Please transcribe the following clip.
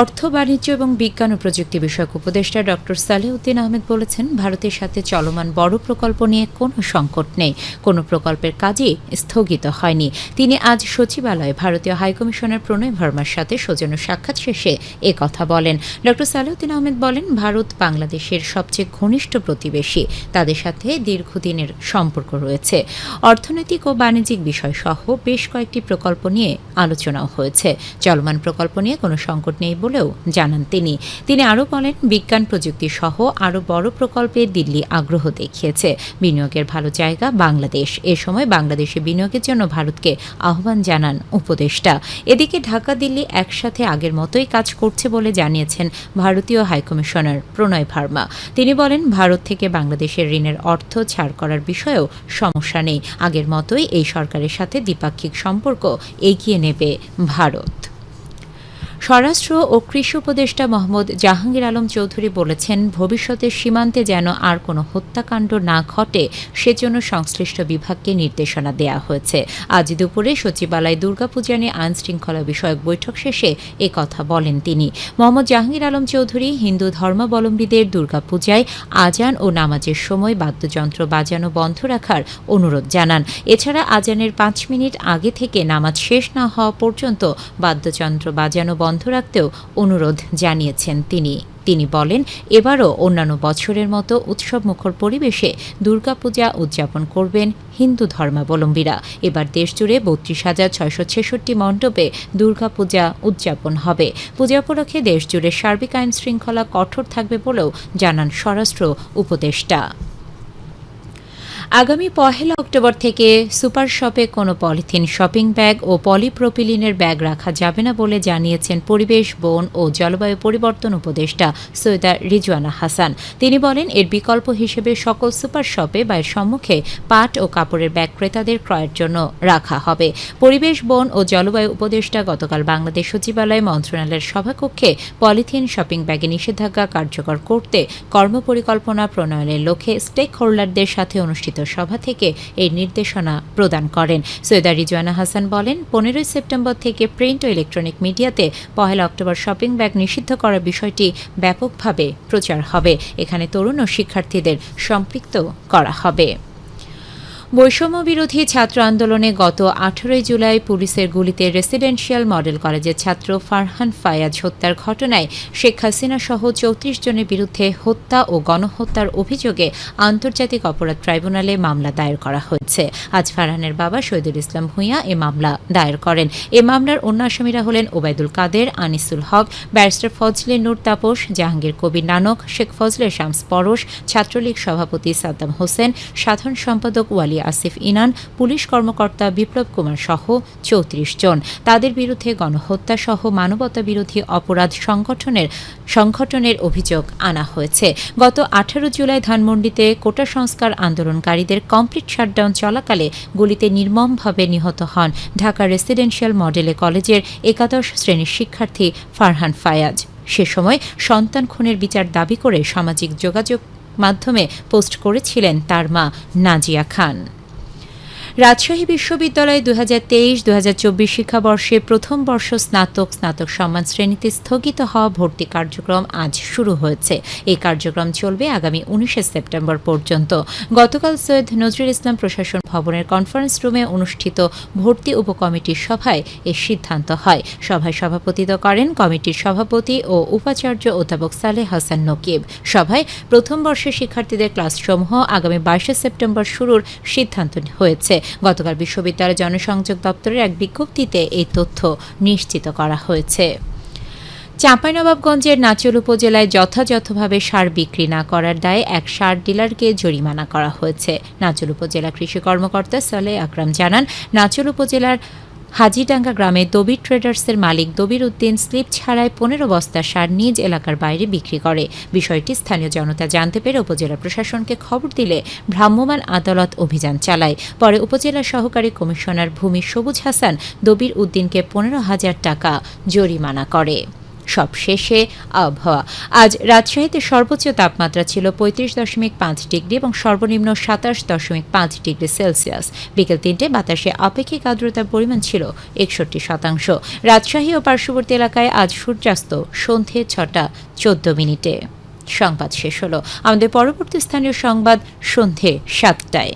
অর্থ, বাণিজ্য এবং বিজ্ঞান ও প্রযুক্তি বিষয়ক উপদেষ্টা ডক্টর সালেউদ্দিন আহমেদ বলেছেন, ভারতের সাথে চলমান বড় প্রকল্প নিয়ে কোনো সংকট নেই। কোনো প্রকল্পের কাজই স্থগিত হয়নি। তিনি আজ সচিবালয়ে ভারতীয় হাইকমিশনার প্রণয় ভার্মার সাথে সৌজন্য সাক্ষাৎ শেষে এ কথা বলেন। ডক্টর সালেউদ্দিন আহমেদ বলেন, ভারত বাংলাদেশের সবচেয়ে ঘনিষ্ঠ প্রতিবেশী। তাদের সাথে দীর্ঘদিনের সম্পর্ক রয়েছে। অর্থনৈতিক ও বাণিজ্যিক বিষয় সহ বেশ কয়েকটি প্রকল্প নিয়ে আলোচনাও হয়েছে। চলমান প্রকল্প নিয়ে কোনো সংকট নেই বলেও জানান তিনি। তিনি আরও বলেন, বিজ্ঞান প্রযুক্তি সহ আরও বড় প্রকল্পে দিল্লি আগ্রহ দেখিয়েছে। বিনিয়োগের ভালো জায়গা বাংলাদেশ। এ সময় বাংলাদেশে বিনিয়োগের জন্য ভারতকে আহ্বান জানান উপদেষ্টা। এদিকে ঢাকা, দিল্লি একসাথে আগের মতোই কাজ করছে বলে জানিয়েছেন ভারতীয় হাইকমিশনার প্রণয় ভার্মা। তিনি বলেন, ভারত থেকে বাংলাদেশের ঋণের অর্থ ছাড় করার বিষয়েও সমস্যা নেই। আগের মতোই এই সরকারের সাথে দ্বিপাক্ষিক সম্পর্ক এগিয়ে নেবে ভারত। স্বরাষ্ট্র ও কৃষি উপদেষ্টা মোহাম্মদ জাহাঙ্গীর আলম চৌধুরী বলেছেন ভবিষ্যতে সীমান্তে যেন আর কোনো হত্যাকাণ্ড না ঘটে, সেজন্য সংশ্লিষ্ট বিভাগকে নির্দেশনা দেওয়া হয়েছে। আজ দুপুরে সচিবালয় দুর্গাপূজা নিয়ে আইন শৃঙ্খলা বিষয়ক বৈঠক শেষে এ কথা বলেন তিনি। মোহাম্মদ জাহাঙ্গীর আলম চৌধুরী হিন্দু ধর্মাবলম্বীদের দুর্গাপূজায় আজান ও নামাজের সময় বাদ্যযন্ত্র বাজানো বন্ধ রাখার অনুরোধ জানান। এছাড়া আজানের পাঁচ মিনিট আগে থেকে নামাজ শেষ না হওয়া পর্যন্ত বাদ্যযন্ত্র বাজানো বন্ধ রাখতেও অনুরোধ জানিয়েছেন তিনি। তিনি বলেন, এবারও অন্যান্য বছরের মতো উৎসব মুখর পরিবেশে দুর্গাপূজা উদযাপন করবেন হিন্দু ধর্মাবলম্বীরা। এবার দেশজুড়ে বত্রিশ হাজার ছয়শো ছেষট্টি মণ্ডপে দুর্গাপূজা উদযাপন হবে। পূজা উপলক্ষে দেশজুড়ে সার্বিক আইন শৃঙ্খলা কঠোর থাকবে বলেও জানান স্বরাষ্ট্র উপদেষ্টা। আগামী পহেলা অক্টোবর থেকে সুপার শপে কোনো পলিথিন শপিং ব্যাগ ও পলিপ্রোপিলিনের ব্যাগ রাখা যাবে না বলে জানিয়েছেন পরিবেশ, বন ও জলবায়ু পরিবর্তন উপদেষ্টা সৈয়দা রিজওয়ানা হাসান। তিনি বলেন, এর বিকল্প হিসেবে সকল সুপার শপে বা এর সম্মুখে পাট ও কাপড়ের ব্যাগ ক্রেতাদের ক্রয়ের জন্য রাখা হবে। পরিবেশ, বন ও জলবায়ু উপদেষ্টা গতকাল বাংলাদেশ সচিবালয় মন্ত্রণালয়ের সভাকক্ষে পলিথিন শপিং ব্যাগে নিষেধাজ্ঞা কার্যকর করতে কর্মপরিকল্পনা প্রণয়নের লক্ষ্যে স্টেক হোল্ডারদের সাথে অনুষ্ঠিত সভা থেকে এই নির্দেশনা প্রদান করেন। সৈয়দা রিজওয়ানা হাসান বলেন, পনেরোই সেপ্টেম্বর থেকে প্রিন্ট ও ইলেকট্রনিক মিডিয়াতে পহেলা অক্টোবর শপিং ব্যাগ নিষিদ্ধ করার বিষয়টি ব্যাপকভাবে প্রচার হবে। এখানে তরুণ ও শিক্ষার্থীদের সম্পৃক্ত করা হবে। বৈষম্য বিরোধী ছাত্র আন্দোলনে গত আঠারোই জুলাই পুলিশের গুলিতে রেসিডেন্সিয়াল মডেল কলেজের ছাত্র ফারহান ফায়াজ হত্যার ঘটনায় শেখ হাসিনা সহ চৌত্রিশ জনের বিরুদ্ধে হত্যা ও গণহত্যার অভিযোগে আন্তর্জাতিক অপরাধ ট্রাইব্যুনালে মামলা দায়ের করা হয়েছে। আজ ফারহানের বাবা শহীদুল ইসলাম ভূঁইয়া এ মামলা দায়ের করেন। এ মামলার অন্য আসামিরা হলেন ওবায়দুল কাদের, আনিসুল হক, ব্যারিস্টার ফজলে নূর তাপস, জাহাঙ্গীর কবির নানক, শেখ ফজলে শামস পরশ, ছাত্রলীগ সভাপতি সাদ্দাম হোসেন, সাধারণ সম্পাদক ওয়ালি আসিফ ইনান, পুলিশ কর্মকর্তা বিপ্লব কুমার সহ চৌত্রিশ জন। তাদের বিরুদ্ধে গণহত্যা সহ মানবতা বিরোধী অপরাধ সংগঠনের সংগঠনের অভিযোগ আনা হয়েছে। গত আঠারো জুলাই ধানমন্ডিতে কোটা সংস্কার আন্দোলনকারীদের কমপ্লিট শাটডাউন চলাকালে গুলিতে নির্মমভাবে নিহত হন ঢাকা রেসিডেন্সিয়াল মডেলে কলেজের একাদশ শ্রেণির শিক্ষার্থী ফারহান ফায়াজ। সে সময় সন্তান খুনের বিচার দাবি করে সামাজিক যোগাযোগ মাধ্যমে পোস্ট করেছিলেন তার মা নাজিয়া খান। রাজশাহী বিশ্ববিদ্যালয়ে দু হাজার তেইশ দু হাজার চব্বিশ শিক্ষাবর্ষে প্রথম বর্ষ স্নাতক স্নাতক সম্মান শ্রেণীতে স্থগিত হওয়া ভর্তি কার্যক্রম আজ শুরু হয়েছে। এই কার্যক্রম চলবে আগামী উনিশে সেপ্টেম্বর পর্যন্ত। গতকাল সৈয়দ নজরুল ইসলাম প্রশাসন ভবনের কনফারেন্স রুমে অনুষ্ঠিত ভর্তি উপকমিটির সভায় এ সিদ্ধান্ত হয়। সভায় সভাপতিত্ব করেন কমিটির সভাপতি ও উপাচার্য অধ্যাপক সালেহ হাসান নকিব। সভায় প্রথম বর্ষের শিক্ষার্থীদের ক্লাসসমূহ আগামী বাইশে সেপ্টেম্বর শুরুর সিদ্ধান্ত হয়েছে। গতকাল বিশ্ববিদ্যালয় জনসংযোগ দপ্তরের এক বিজ্ঞপ্তিতে এই তথ্য নিশ্চিত করা হয়েছে। চাঁপাইনবাবগঞ্জের নাচল উপজেলায় যথাযথভাবে সার বিক্রি না করার দায়ে এক সার ডিলারকে জরিমানা করা হয়েছে। নাচল উপজেলা কৃষি কর্মকর্তা সালে আকরাম জানান নাচল উপজেলার হাজিডাঙ্গা গ্রামে দবির ট্রেডার্সের মালিক দবির উদ্দিন স্লিপ ছাড়ায় পনেরো বস্তা সার নিজ এলাকার বাইরে বিক্রি করে। বিষয়টি স্থানীয় জনতা জানতে পেরে উপজেলা প্রশাসনকে খবর দিলে ভ্রাম্যমাণ আদালত অভিযান চালায়। পরে উপজেলা সহকারী কমিশনার ভূমি সবুজ হাসান দবির উদ্দিনকে পনেরো হাজার টাকা জরিমানা করে। সব শেষে আবহাওয়া। আজ রাজশাহীতে সর্বোচ্চ তাপমাত্রা ছিল পঁয়ত্রিশ দশমিক পাঁচ ডিগ্রি এবং সর্বনিম্ন সাতাশ দশমিক পাঁচ ডিগ্রি সেলসিয়াস। বিকেল তিনটে বাতাসে আপেক্ষিক আর্দ্রতার পরিমাণ ছিল একষট্টি শতাংশ। রাজশাহী ও পার্শ্ববর্তী এলাকায় আজ সূর্যাস্ত সন্ধে ছটা চোদ্দ মিনিটে। সংবাদ শেষ হলো। আমাদের পরবর্তী স্থানীয় সংবাদ সন্ধে সাতটায়।